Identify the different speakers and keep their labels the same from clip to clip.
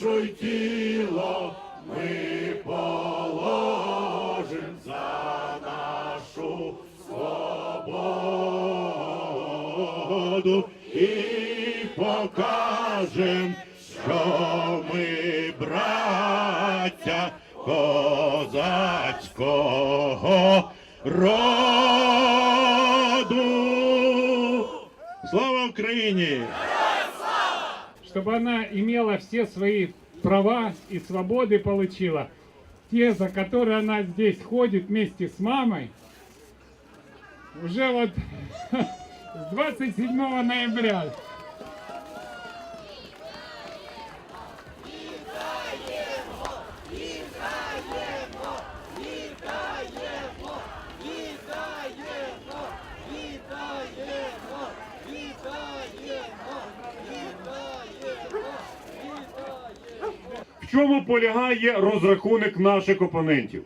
Speaker 1: душу й тіло ми положим за нашу свободу і покажем, що ми браття козацького роду. Слава Україні!
Speaker 2: Чтобы она имела все свои права и свободы получила. Те, за которые она здесь ходит вместе с мамой, уже вот с 27 ноября.
Speaker 1: Чому полягає розрахунок наших опонентів?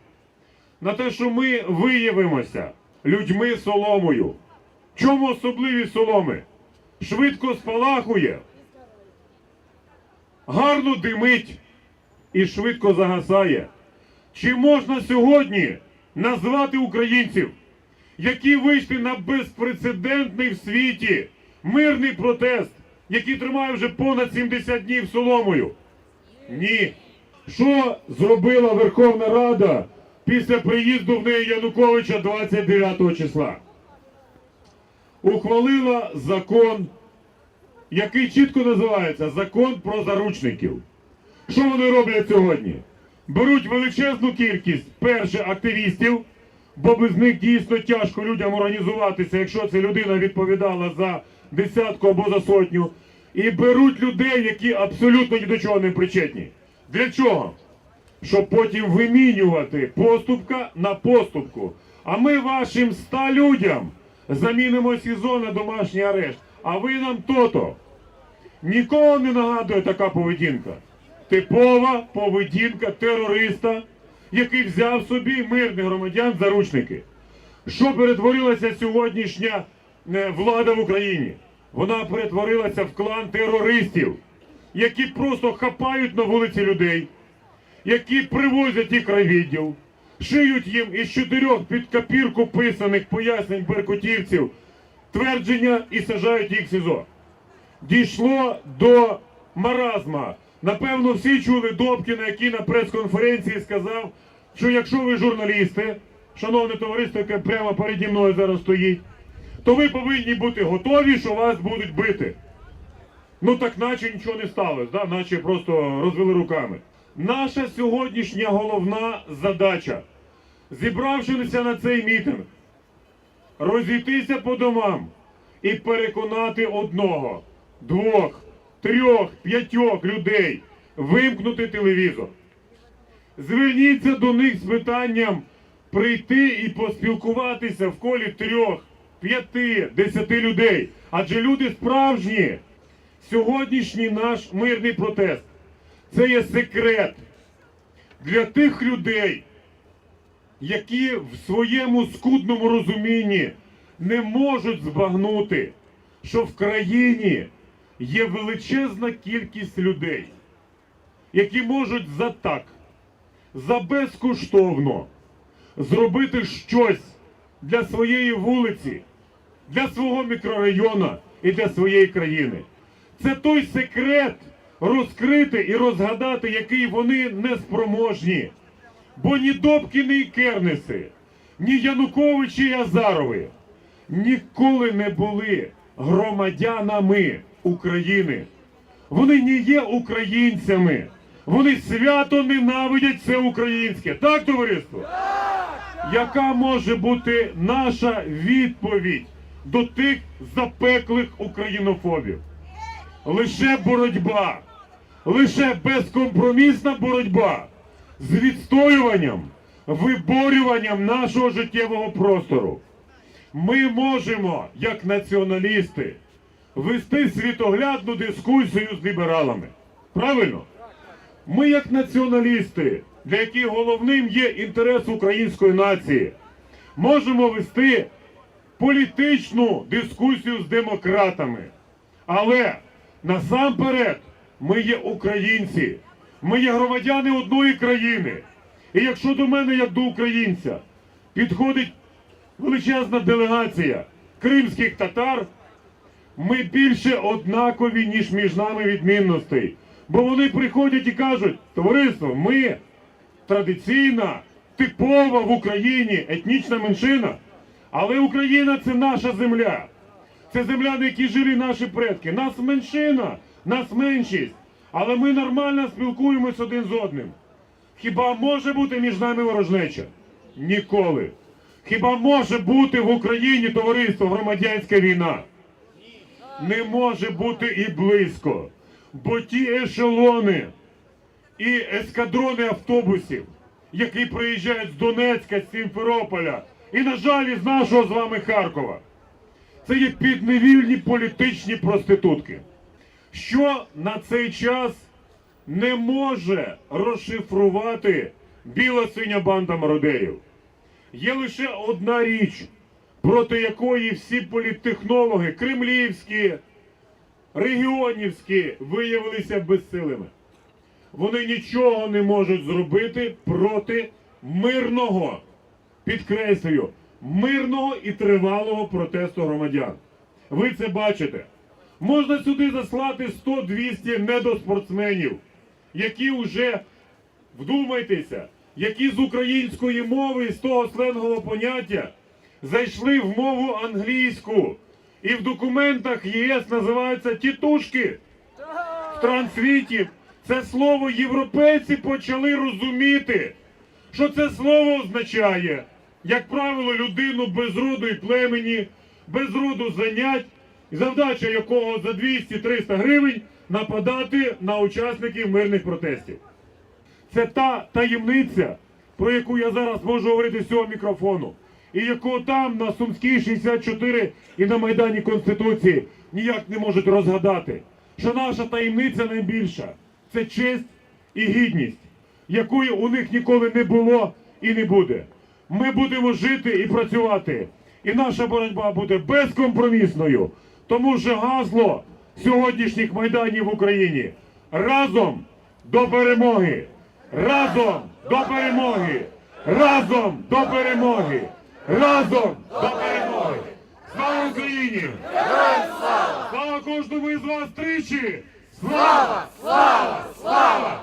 Speaker 1: На те, що ми виявимося людьми соломою. Чому особливість соломи? Швидко спалахує, гарно димить і швидко загасає. Чи можна сьогодні назвати українців, які вийшли на безпрецедентний в світі мирний протест, який тримає вже понад 70 днів соломою? Ні. Що зробила Верховна Рада після приїзду в неї Януковича 29 числа? Ухвалила закон, який чітко називається Закон про заручників. Що вони роблять сьогодні? Беруть величезну кількість перше активістів, бо без них дійсно тяжко людям організуватися, якщо ця людина відповідала за десятку або за сотню. І беруть людей, які абсолютно ні до чого не причетні. Для чого? Щоб потім вимінювати поступка на поступку. А ми вашим ста людям замінимо СІЗО на домашній арешт. А ви нам то-то. Нікого не нагадує така поведінка. Типова поведінка терориста, який взяв собі мирних громадян заручники. Що перетворилася сьогоднішня е, влада в Україні? Вона перетворилася в клан терористів, які просто хапають на вулиці людей, які привозять їх райвідділ, шиють їм із чотирьох під копірку писаних пояснень беркутівців твердження і сажають їх в СІЗО. Дійшло до маразма. Напевно, всі чули Добкіна, який на прес-конференції сказав, що якщо ви журналісти, шановне товариство, яке прямо переді мною зараз стоїть, то ви повинні бути готові, що вас будуть бити. Ну так наче нічого не сталося, да? наче просто розвели руками. Наша сьогоднішня головна задача, зібравшися на цей мітинг, розійтися по домам і переконати одного, двох, трьох, п'ятьох людей вимкнути телевізор. Зверніться до них з питанням прийти і поспілкуватися в колі трьох, п'яти, десяти людей. Адже люди справжні. Сьогоднішній наш мирний протест це є секрет для тих людей, які в своєму скудному розумінні не можуть збагнути, що в країні є величезна кількість людей, які можуть за так, за безкоштовно зробити щось для своєї вулиці, для свого мікрорайону і для своєї країни. Це той секрет розкрити і розгадати, який вони не спроможні. Бо ні Добкіни і Кернеси, ні Януковичі і Азарови ніколи не були громадянами України. Вони не є українцями. Вони свято ненавидять все українське. Так, товариство? Яка може бути наша відповідь до тих запеклих українофобів? Лише боротьба, лише безкомпромісна боротьба з відстоюванням, виборюванням нашого життєвого простору. Ми можемо, як націоналісти, вести світоглядну дискусію з лібералами. Правильно? Ми, як націоналісти, для яких головним є інтерес української нації, можемо вести політичну дискусію з демократами. Але насамперед Ми є українці, ми є громадяни одної країни. І якщо до мене, як до українця, підходить величезна делегація кримських татар, ми більше однакові, ніж між нами відмінностей. Бо вони приходять і кажуть, товариство, ми традиційна, типова в Україні етнічна меншина. Але Україна це наша земля. Це земля, на якій жили наші предки. Нас меншина, нас меншість. Але ми нормально спілкуємось один з одним. Хіба може бути між нами ворожнеча? Ніколи. Хіба може бути в Україні товариство громадянська війна? Не може бути і близько. Бо ті ешелони і ескадрони автобусів, які приїжджають з Донецька, з Сімферополя, і, на жаль, із нашого з вами Харкова, це є підневільні політичні проститутки, що на цей час не може розшифрувати біла синя банда мародерів. Є лише одна річ, проти якої всі політтехнологи, кремлівські, регіонівські, виявилися безсилими. Вони нічого не можуть зробити проти мирного, підкреслюю, мирного і тривалого протесту громадян. Ви це бачите. Можна сюди заслати 100-200 недоспортсменів, які вже, вдумайтеся, які з української мови, з того сленгового поняття зайшли в мову англійську. І в документах ЄС називаються тітушки в трансвіті. Це слово європейці почали розуміти, що це слово означає, як правило, людину без роду і племені, без роду занять, завдача якого за 200-300 гривень нападати на учасників мирних протестів. Це та таємниця, про яку я зараз можу говорити з цього мікрофону, і яку там на Сумській 64 і на Майдані Конституції ніяк не можуть розгадати. Що наша таємниця найбільша це честь і гідність, якої у них ніколи не було і не буде. Ми будемо жити і працювати. І наша боротьба буде безкомпромісною, тому що гасло сьогоднішніх майданів в Україні разом до перемоги. Разом до перемоги! Разом до перемоги! Разом до перемоги! Слава Україні! Слава кожному із вас тричі! Слава! Слава! Слава!